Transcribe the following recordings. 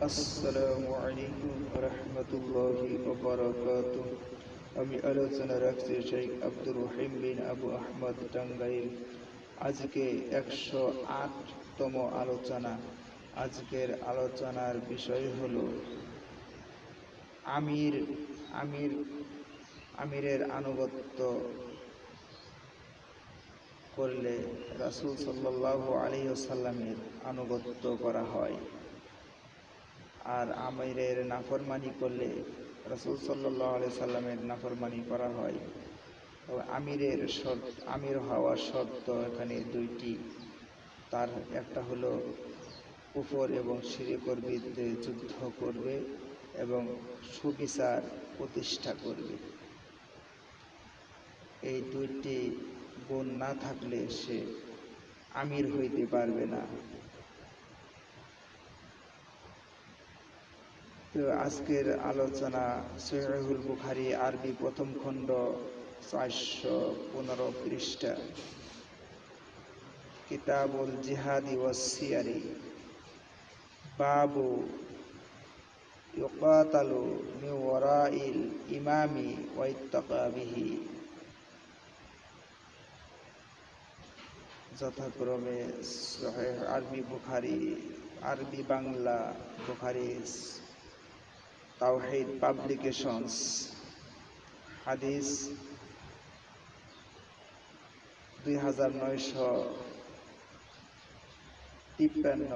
আসসালামু আলাইকুম রহমতুল্লাহি আমি আলোচনা রাখছি শেখ আব্দুর রহিম বিন আবু আহমদ টাঙ্গাইল আজকে একশো আটতম আলোচনা আজকের আলোচনার বিষয় হলো আমির আমির আমিরের আনুগত্য করলে রাসূল সাল্লাল্লাহু আলাইহি ওয়াসাল্লামের আনুগত্য করা হয় আর আমিরের নাফরমানি করলে রাসূল আলাইহি সাল্লামের নাফরমানি করা হয়। তবে আমিরের শর্ত, আমির হওয়ার শর্ত এখানে দুইটি। তার একটা হলো কুফর এবং শিরিকর যুদ্ধ করবে এবং সুবিচার প্রতিষ্ঠা করবে। এই দুইটি গুণ না থাকলে সে আমির হইতে পারবে না। তো আজকের আলোচনা সহিহুল বুখারি আরবি প্রথম খণ্ড চারশো পনেরো পৃষ্ঠা। কিতাবুল জিহাদি ওয়াসিয়ারি বাবু ইউকাতালু মিন ওয়ারাইল ইমামি ওয়াইত্তাকা বিহি। যথাক্রমে আরবি বুখারি, আরবি বাংলা বুখারি তাওহিদ পাবলিকেশনস। হাদিস দুই হাজার নয়শো তিপ্পান্ন।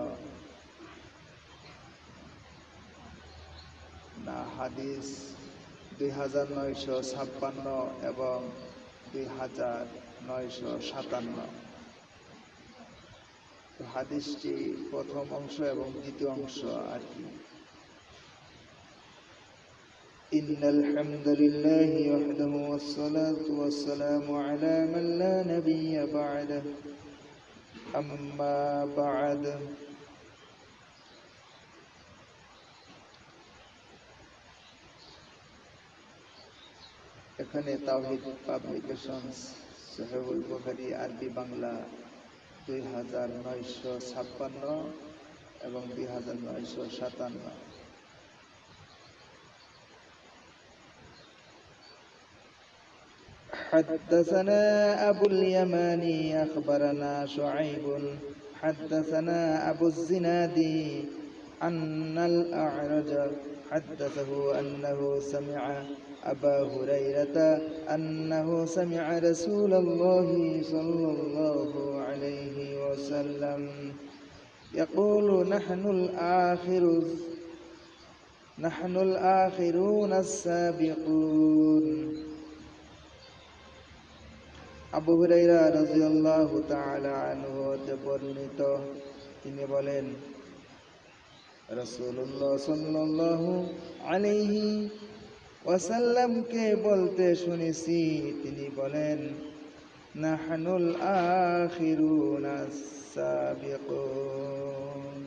না, হাদিস দুই হাজার নয়শো ছাপ্পান্ন এবং দুই হাজার নয়শো সাতান্ন। হাদিসটি প্রথম অংশ এবং দ্বিতীয় অংশ আর কি। إن الحمد لله وحده والصلاة والسلام على من لا نبي بعده أما بعد এখানে তাওহিদ পাবলিকেশনস সাহেবুল বুখারি আরবি বাংলা দুই হাজার নয়শো ছাপ্পান্ন এবং দুই হাজার নয়শো সাতান্ন حدثنا أبو اليماني أخبرنا شعيب حدثنا أبو الزناد أن الأعرج حدثه أنه سمع أبا هريرة أنه سمع رسول الله صلى الله عليه وسلم يقول نحن الآخر نحن الآخرون السابقون. আবু হুরাইরা রাদিয়াল্লাহু তাআলা আনহু হতে বর্ণিত। তিনি বলেন, রাসূলুল্লাহ সাল্লাল্লাহু আলাইহি ওয়াসাল্লামকে বলতে শুনেছি? তিনি বলেন, নাহনুল আখিরুনা সাবিকুন।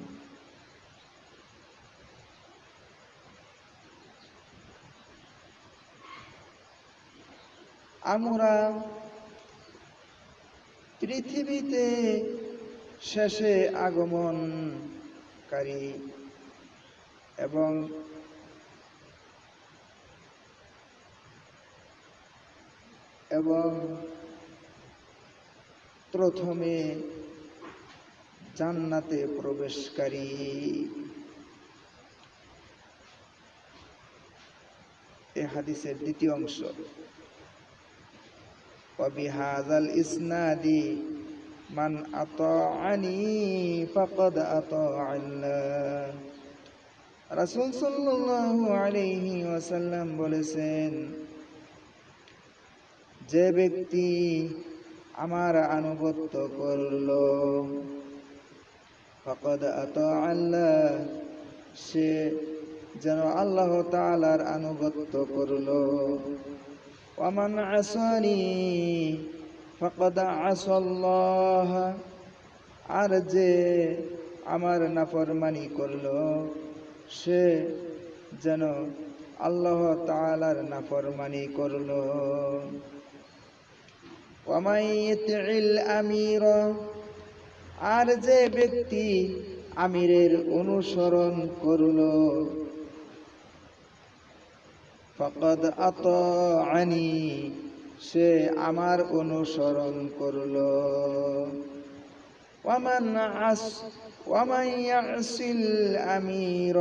আমরা পৃথিবীতে শেষে আগমনকারী এবং এবং প্রথমে জান্নাতে প্রবেশকারী। এ হাদিসের দ্বিতীয় অংশ। وبهذا الإسناد من أطاعني فقد أطاع الله রাসূল সাল্লাল্লাহু আলাইহি ওয়াসাল্লাম বলেছেন যে ব্যক্তি আমার আনুগত্য করল ফকদ আতা আল্লাহ সে যেন আল্লাহ তাআলার আনুগত্য করলো ومن عصاني فقد عصى الله আর যে আমার নাফরমানি করলো সে যেন আল্লাহ তাআলার নাফরমানি করলো ওয়ামাই ইতিল আমির আর যে ব্যক্তি আমিরের অনুসরণ করল ফকদ আত আনি সে আমার অনুসরণ করল। ওয়ামান আস, ওয়ামান ইয়াসিল আমির,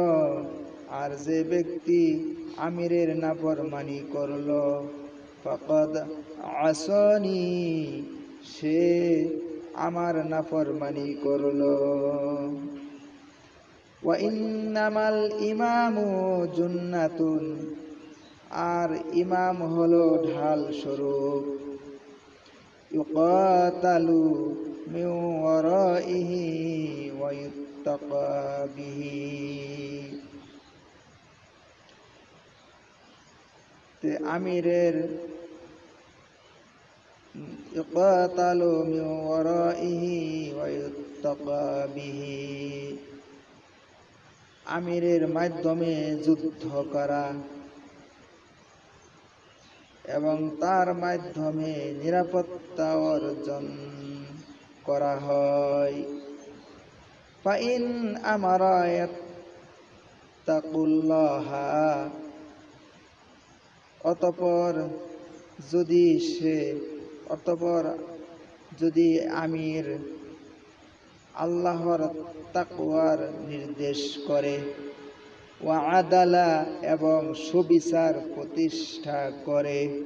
আর যে ব্যক্তি আমিরের নাফরমানি করল, ফকদ আসনি, সে আমার নাফরমানি করল। ওয়াইন্নামাল ইমামু জুন্নাতুন আর ইমাম হলো ঢাল স্বরূপ। ইউকাতালু মিন ওয়ারাইহি ওয়া ইত্তাকা বিহি আমিরের ইউকাতালু মিন ওয়ারাইহি ওয়া ইত্তাকা বিহি আমিরের মাধ্যমে যুদ্ধ করা। এবং তার মাধ্যমে নিরাপত্তা অর্জন করা হয়। ফাইন তাকুল্লাহা অতপর যদি সে, অতপর যদি আমির আল্লাহর তাকওয়ার নির্দেশ করে ওয়া আদালা এবং সুবিচার প্রতিষ্ঠা করে।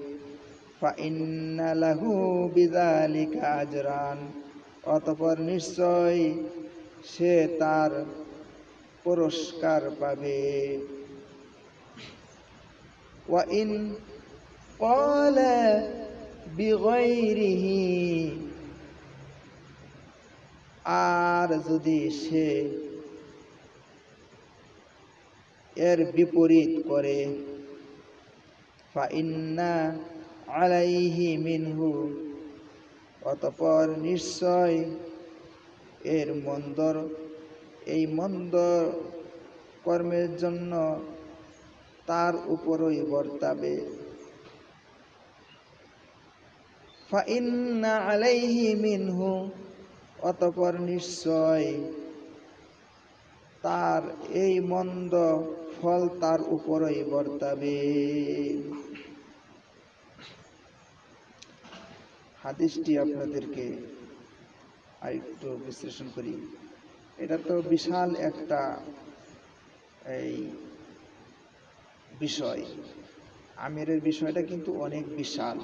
ফাইন্নালাহু বিযালিকা আজরান। অতপর নিশ্চয় সে তার পুরস্কার পাবে। ওয়া ইন ক্বালা আর যদি সে এর বিপরীত করে। আলাইহি মিনহু। অতপর নিশ্চয় এর মন্দর, এই মন্দ কর্মের জন্য তার উপরই বর্তাবে। ফাইন্না আলাইহি মিনহু। অতপর নিশ্চয় তার এই মন্দ ফল তার উপরই বর্তাবে। হাদিসটি আপনাদেরকে আরেকটু বিশ্লেষণ করি। এটা তো বিশাল একটা এই বিষয়। আমিরের বিষয়টা কিন্তু অনেক বিশাল।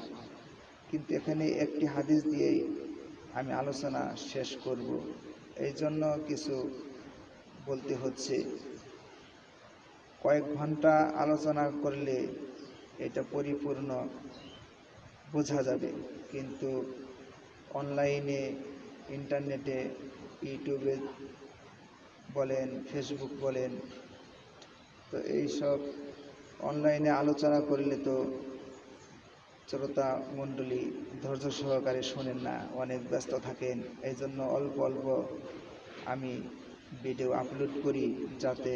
কিন্তু এখানে একটি হাদিস দিয়েই আমি আলোচনা শেষ করব। এই জন্য কিছু বলতে হচ্ছে, কয়েক ঘণ্টা আলোচনা করলে এটা পরিপূর্ণ বোঝা যাবে। কিন্তু অনলাইনে, ইন্টারনেটে, ইউটিউবে বলেন, ফেসবুক বলেন, তো এইসব অনলাইনে আলোচনা করলে তো শ্রোতা মণ্ডলী ধৈর্য সহকারে শোনেন না, অনেক ব্যস্ত থাকেন। এই জন্য অল্প অল্প আমি ভিডিও আপলোড করি যাতে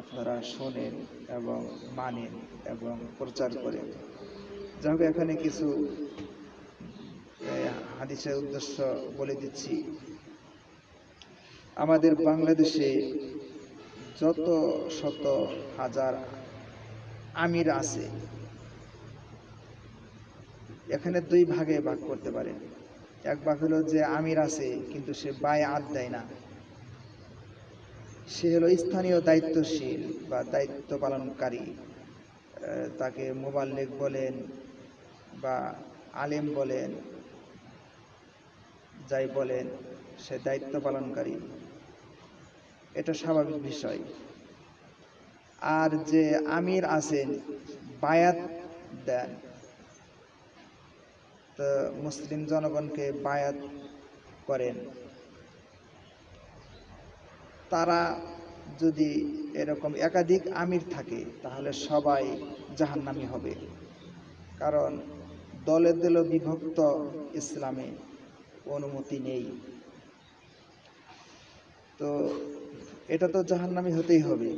আপনারা শোনেন এবং মানেন এবং প্রচার করেন। যাই হোক, এখানে কিছু হাদিসের উদ্দেশ্য বলে দিচ্ছি। আমাদের বাংলাদেশে যত শত হাজার আমির আছে, এখানে দুই ভাগে ভাগ করতে পারেন। এক ভাগ হলো যে আমির আছে, কিন্তু সে বায় আদ দেয় না। সে হলো স্থানীয় দায়িত্বশীল বা দায়িত্ব পালনকারী। তাকে মোবাল্লেক বলেন বা আলেম বলেন, যাই বলেন, সে দায়িত্ব পালনকারী। এটা স্বাভাবিক বিষয়। আর যে আমির আছেন, বায়াত দেন। তো মুসলিম জনগণকে বায়াত করেন। তারা যদি এরকম একাধিক আমির থাকে, তাহলে সবাই জাহান্নামি হবে। কারণ দলে দলে বিভক্ত ইসলামে অনুমতি নেই। তো এটা তো জাহান্নামি হতেই হবে।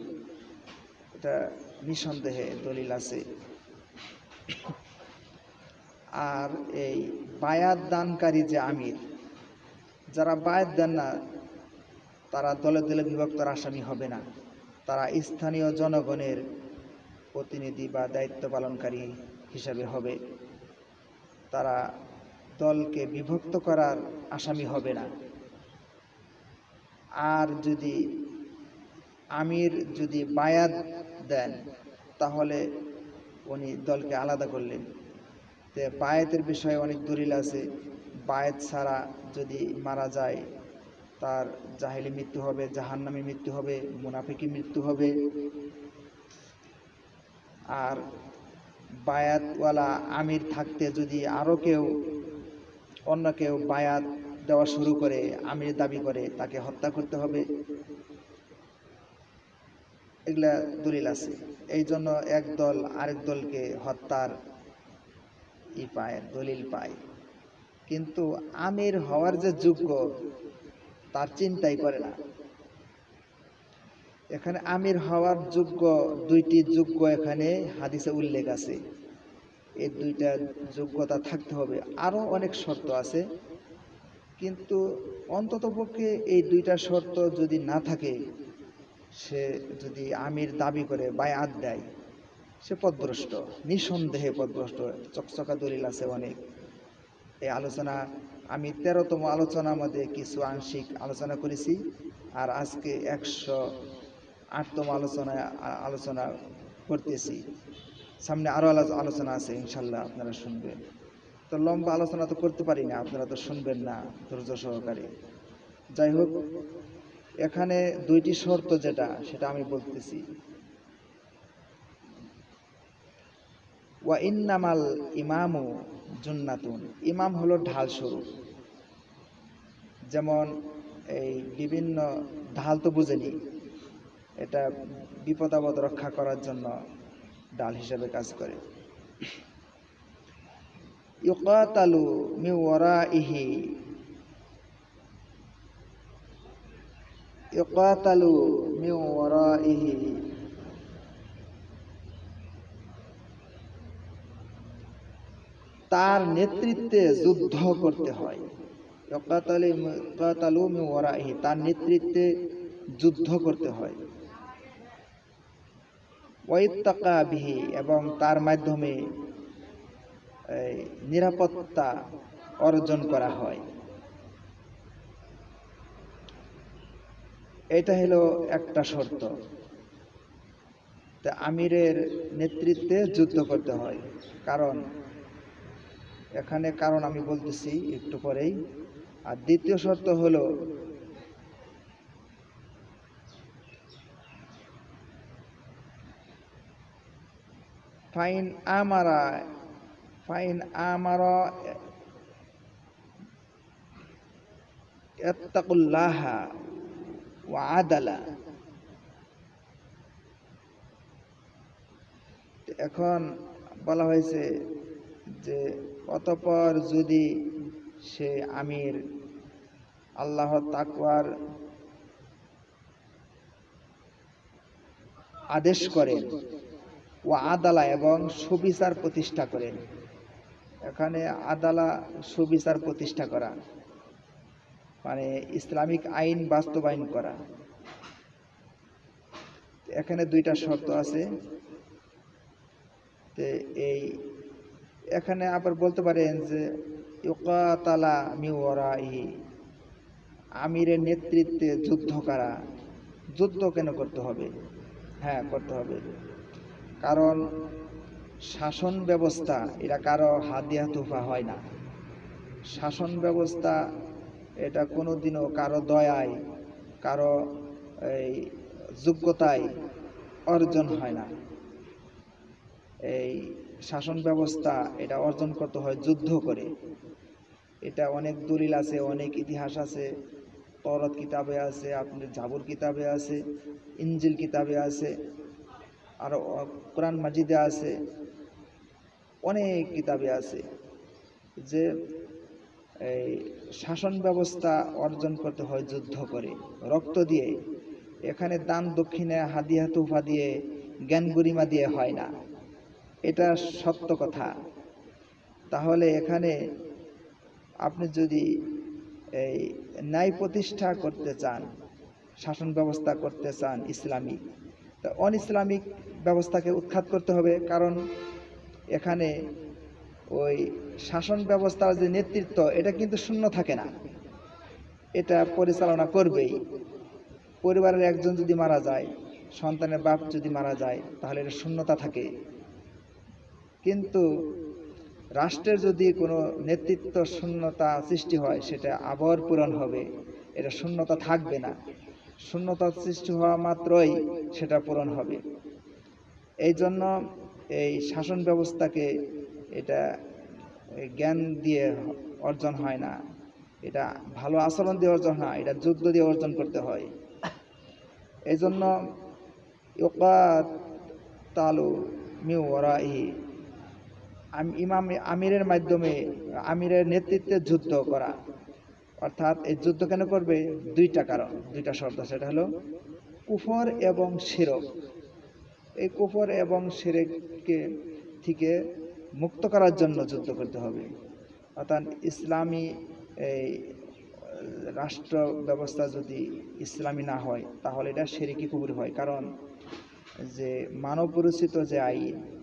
এটা নিঃসন্দেহে দলিল আছে। আর এই বায়াত দানকারী যে আমির, যারা বায়াত দেন না তারা দলে দলে বিভক্তর আসামি হবে না। তারা স্থানীয় জনগণের প্রতিনিধি বা দায়িত্ব পালনকারী হিসাবে হবে। তারা দলকে বিভক্ত করার আসামি হবে না। আর যদি আমির যদি বায়াত দেন, তাহলে উনি দলকে আলাদা করলেন। তে বায়াতের বিষয়ে অনেক দলিল আছে। বায়াত ছাড়া যদি মারা যায় তার জাহেলি মৃত্যু হবে, জাহান্নামী মৃত্যু হবে, মুনাফিকি মৃত্যু হবে। আর বায়াতওয়ালা আমির থাকতে যদি আরও কেউ, অন্য কেউ বায়াত দেওয়া শুরু করে, আমির দাবি করে, তাকে হত্যা করতে হবে। এগুলা দলিল আছে। এই জন্য এক দল আরেক দলকে হত্যার ই পায়, দলিল পায়। কিন্তু আমির হওয়ার যে যোগ্য তার চিন্তাই করে না। এখানে আমির হওয়ার যোগ্য দুইটি যোগ্য এখানে হাদিসে উল্লেখ আছে। এই দুইটা যোগ্যতা থাকতে হবে। আরও অনেক শর্ত আছে। কিন্তু অন্ততপক্ষে এই দুইটা শর্ত যদি না থাকে, সে যদি আমির দাবি করে, বায়াত দেয়, সে পদভ্রষ্ট, নিঃসন্দেহে পদভ্রষ্ট। চকচকা দলিল আছে অনেক। এই আলোচনা, আমি তেরোতম আলোচনার মধ্যে কিছু আংশিক আলোচনা করেছি। আর আজকে একশো আটতম আলোচনায় আলোচনা করতেছি। সামনে আরও আলোচনা আছে ইনশাল্লাহ আপনারা শুনবেন। তো লম্বা আলোচনা তো করতে পারি না, আপনারা তো শুনবেন না ধৈর্য সহকারে। যাই হোক, এখানে দুইটি শর্ত যেটা, সেটা আমি বলতেছি। ওয়া ইন্নামাল ইমামু জুন্নাতুন। ইমাম হলো ঢাল স্বরূপ যেমন এই বিভিন্ন ঢাল তো বুঝেনি। এটা বিপদ আপদ রক্ষা করার জন্য ডাল হিসেবে কাজ করে। ইউকাতালু মি ওয়ারাইহি। ইউকাতালু মি ওয়ারাইহি। তার নেতৃত্বে যুদ্ধ করতে হয়। তার নেতৃত্বে যুদ্ধ করতে হয়। এবং তার মাধ্যমে নিরাপত্তা অর্জন করা হয়। এটা হলো একটা শর্ত। আমিরের নেতৃত্বে যুদ্ধ করতে হয়, কারণ এখানে কারণ আমি বলতেছি একটু পরেই। আর দ্বিতীয় শর্ত হলো, ফাইন আমারা ফাইন আমারা ইয়াত্তাকুল্লাহা ওয়া আদালা। এখন বলা হয়েছে যে অতপর যদি সে আমির আল্লাহ তাকওয়ার আদেশ করেন ও আদালা এবং সুবিচার প্রতিষ্ঠা করেন এখানে আদালা, সুবিচার প্রতিষ্ঠা করা মানে ইসলামিক আইন বাস্তবায়ন করা। এখানে দুইটা শর্ত আছে। এই এখানে আবার বলতে পারেন যে ইউকাতালা মিওয়ারাহি আমিরের নেতৃত্বে যুদ্ধ করা? যুদ্ধ কেন করতে হবে? হ্যাঁ করতে হবে। কারণ শাসন ব্যবস্থা, এটা কারও হাদিয়া তুফা হয় না। শাসন ব্যবস্থা, এটা কোনো দিনও কারও দয়ায়, কারও এই যোগ্যতায় অর্জন হয় না। এই শাসন ব্যবস্থা এটা অর্জন করতে হয়, যুদ্ধ করে। এটা অনেক দলিল আছে, অনেক ইতিহাস আছে। তরত কিতাবে আছে, আপনার জাবুর কিতাবে আছে ইঞ্জিল কিতাবে আছে, আর কোরআন মাজিদে আছে, অনেক কিতাবে আছে যে এই শাসন ব্যবস্থা অর্জন করতে হয়, যুদ্ধ করে, রক্ত দিয়ে। এখানে দান দক্ষিণে হাদিয়া তুফা দিয়ে, জ্ঞান গরিমা দিয়ে হয় না। এটা সত্য কথা। তাহলে এখানে আপনি যদি এই ন্যায় প্রতিষ্ঠা করতে চান, শাসন ব্যবস্থা করতে চান ইসলামিক, তো অন ইসলামিক ব্যবস্থাকে উৎখাত করতে হবে। কারণ এখানে ওই শাসন ব্যবস্থার যে নেতৃত্ব, এটা কিন্তু শূন্য থাকে না। এটা পরিচালনা করবেই। পরিবারের একজন যদি মারা যায়, সন্তানের বাপ যদি মারা যায়, তাহলে এটা শূন্যতা থাকে। কিন্তু রাষ্ট্রের যদি কোনো নেতৃত্ব শূন্যতা সৃষ্টি হয়, সেটা আবার পূরণ হবে। এটা শূন্যতা থাকবে না। শূন্যতা সৃষ্টি হওয়া মাত্রই সেটা পূরণ হবে। এই জন্য এই শাসন ব্যবস্থাকে এটা জ্ঞান দিয়ে অর্জন হয় না। এটা ভালো আচরণ দিয়ে অর্জন হয় এটা যুদ্ধ দিয়ে অর্জন করতে হয়। এই জন্য তালু মিউ ইমাম আমিরের মাধ্যমে আমিরের নেতৃত্বে যুদ্ধ করা। অর্থাৎ এই যুদ্ধ কেন করবে? দুইটা কারণ, দুইটা শব্দ সেটা হলো কুফর এবং শিরক। এই কুফর এবং শিরেককে থেকে মুক্ত করার জন্য যুদ্ধ করতে হবে। অর্থাৎ ইসলামী এই রাষ্ট্র ব্যবস্থা যদি ইসলামী না হয়, তাহলে এটা সেরেকি কুবুর হয়। কারণ যে মানব পরিচিত যে আইন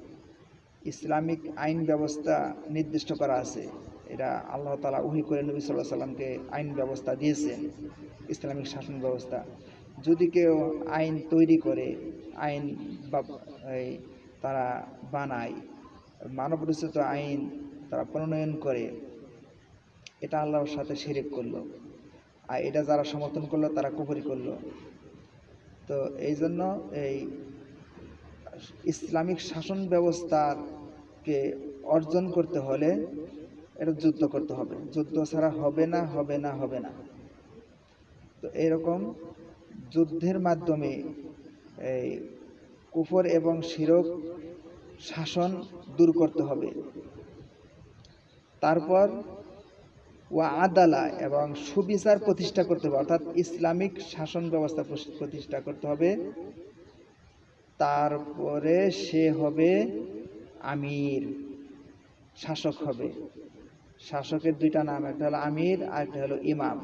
ইসলামিক আইন ব্যবস্থা নির্দিষ্ট করা আছে। এটা আল্লাহ তালা উহি করে নবী সাল্লাহ সাল্লামকে আইন ব্যবস্থা দিয়েছেন, ইসলামিক শাসন ব্যবস্থা। যদি কেউ আইন তৈরি করে, আইন বা তারা বানায় মানব রচিত আইন তারা প্রণয়ন করে, এটা আল্লাহর সাথে শিরিক করল। আর এটা যারা সমর্থন করল, তারা কুপুরি করল। তো এই জন্য এই ইসলামিক শাসন ব্যবস্থাকে অর্জন করতে হলে এটা যুদ্ধ করতে হবে। যুদ্ধ ছাড়া হবে না হবে না হবে না। তো এরকম যুদ্ধের মাধ্যমে এই কুফর এবং শিরক শাসন দূর করতে হবে। তারপর ও আদালা এবং সুবিচার প্রতিষ্ঠা করতে হবে, অর্থাৎ ইসলামিক শাসন ব্যবস্থা প্রতিষ্ঠা করতে হবে। তারপরে সে হবে আমির শাসক হবে। শাসকের দুইটা নাম, একটা হলো আমির আর একটা হলো ইমাম।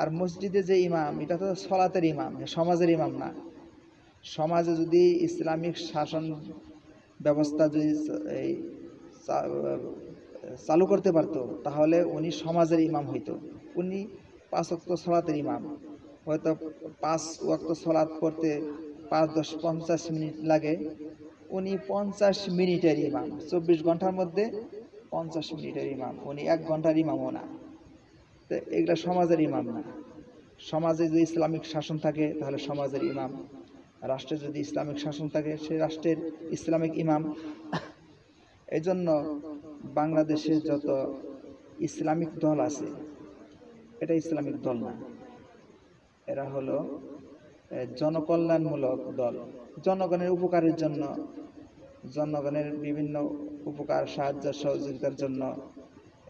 আর মসজিদে যে ইমাম, এটা তো সলাতের ইমাম সমাজের ইমাম না। সমাজে যদি ইসলামিক শাসন ব্যবস্থা যদি এই চালু করতে পারতো, তাহলে উনি সমাজের ইমাম হইতো। উনি পাঁচ অক্ত সলাতের ইমাম। হয়তো পাঁচ ওয়াক্ত সলাৎ পড়তে পাঁচ দশ পঞ্চাশ মিনিট লাগে। উনি পঞ্চাশ মিনিটের ইমাম, চব্বিশ ঘণ্টার মধ্যে পঞ্চাশ মিনিটের ইমাম। উনি এক ঘণ্টার ইমামও না। তো এগুলো সমাজের ইমাম না। সমাজে যদি ইসলামিক শাসন থাকে, তাহলে সমাজের ইমাম। রাষ্ট্রে যদি ইসলামিক শাসন থাকে, সে রাষ্ট্রের ইসলামিক ইমাম। এই জন্য বাংলাদেশে যত ইসলামিক দল আছে, এটা ইসলামিক দল না। এরা হলো জনকল্যাণমূলক দল। জনগণের উপকারের জন্য, জনগণের বিভিন্ন উপকার, সাহায্য, সহযোগিতার জন্য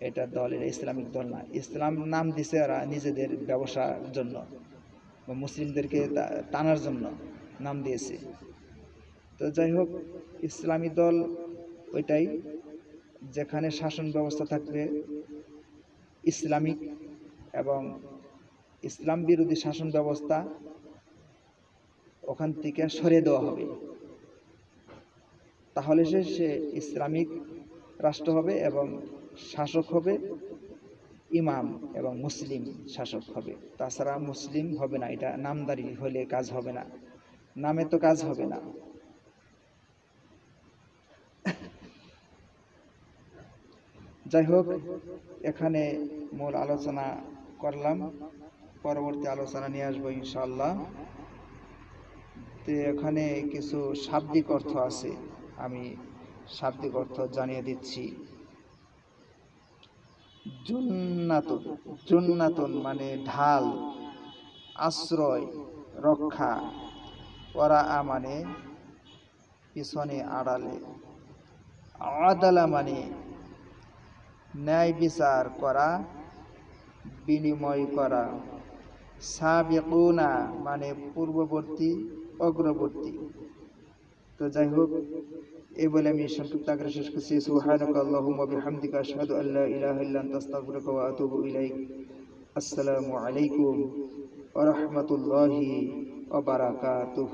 এটা দল, এটা ইসলামিক দল না। ইসলাম নাম দিছে ওরা নিজেদের ব্যবসার জন্য মুসলিমদেরকে টানার জন্য নাম দিয়েছে। তো যাই হোক, ইসলামী দল ওইটাই, যেখানে শাসন ব্যবস্থা থাকবে, ইসলামিক এবং ইসলাম বিরোধী শাসন ব্যবস্থা ওখান থেকে সরিয়ে দেওয়া হবে। তাহলে সে সে ইসলামিক রাষ্ট্র হবে এবং শাসক হবে, ইমাম এবং মুসলিম শাসক হবে। তাছাড়া মুসলিম হবে না, এটা নামদারি হলে কাজ হবে না। নামে তো কাজ হবে না। যাই হোক, এখানে মূল আলোচনা করলাম। পরবর্তী আলোচনা নিয়ে আসব ইনশাল্লাহ তো এখানে কিছু শাব্দিক অর্থ আছে। আমি শাব্দিক অর্থ জানিয়ে দিচ্ছি। জুন্নাতুন জুন্নাতুন মানে ঢাল, আশ্রয়, রক্ষা। ওরা মানে পিছনে আড়ালে। আদালা মানে ন্যায় বিচার করা, বিনিময় করা। সাবিকুনা মানে পূর্ববর্তী অগ্রবর্তী। তো যাই হোক এই বলে আমি সংক্ষিপ্ত আকারে শেষ করছি। সুহানক আল্লাহুম্মা বিহামদিকা আশহাদু আল্লা ইলাহা ইল্লা আনতা, আস্তাগফিরুকা ওয়া আতুবু ইলাইক। আসসালামু আলাইকুম রহমতুল্লাহি ওবারাকাতুহ